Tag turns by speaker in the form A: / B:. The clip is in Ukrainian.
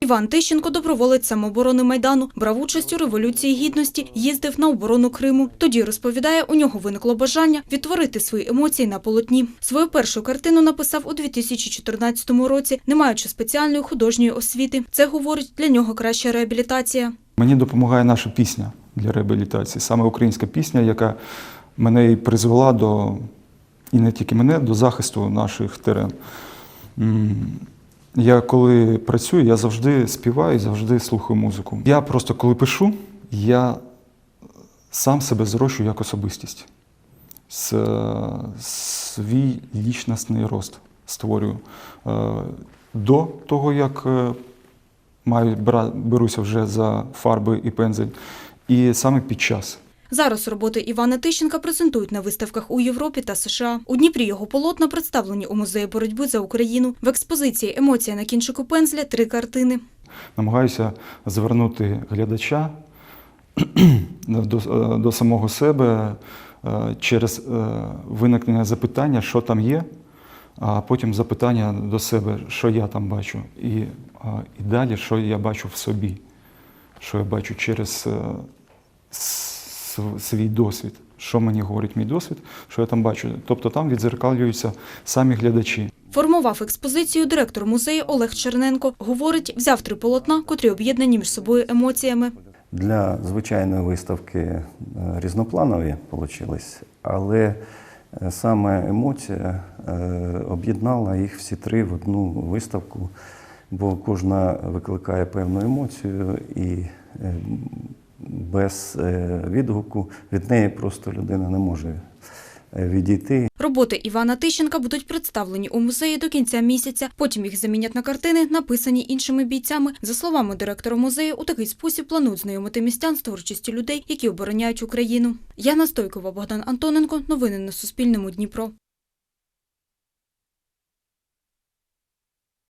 A: Іван Тищенко, доброволець самооборони Майдану, брав участь у Революції Гідності, їздив на оборону Криму. Тоді, розповідає, у нього виникло бажання відтворити свої емоції на полотні. Свою першу картину написав у 2014 році, не маючи спеціальної художньої освіти. Це, говорить, для нього краща реабілітація.
B: Мені допомагає наша пісня для реабілітації, саме українська пісня, яка мене і призвела до, і не тільки мене, до захисту наших терен. Я коли працюю, я завжди співаю завжди слухаю музику. Я просто коли пишу, я сам себе зрощую як особистість. С- Свій лічностний рост створюю. Е, До того, як е, маю беруся вже за фарби і пензель, і саме під час.
A: Зараз роботи Івана Тищенка презентують на виставках у Європі та США. У Дніпрі його полотна представлені у музеї боротьби за Україну. В експозиції Емоція на кінчику пензля три картини.
B: Намагаюся звернути глядача до, е, до самого себе е, через е, виникнення запитання, що там є, а потім запитання до себе, що я там бачу, і, і далі, що я бачу в собі, що я бачу через свій досвід. Що мені говорить мій досвід, що я там бачу. Тобто там відзеркалюються самі глядачі.
A: Формував експозицію директор музею Олег Черненко. Говорить, взяв три полотна, котрі об'єднані між собою емоціями.
C: Для звичайної виставки е, різнопланові вийшли, але е, саме емоція е, об'єднала їх всі три в одну виставку, бо кожна викликає певну емоцію і без е, відгуку від неї просто людина не може е, відійти.
A: Роботи Івана Тищенка будуть представлені у музеї до кінця місяця. Потім їх замінять на картини, написані іншими бійцями. За словами директора музею, у такий спосіб планують знайомити містян з творчістю людей, які обороняють Україну. Яна Стойкова, Богдан Антоненко. Новини на Суспільному. Дніпро.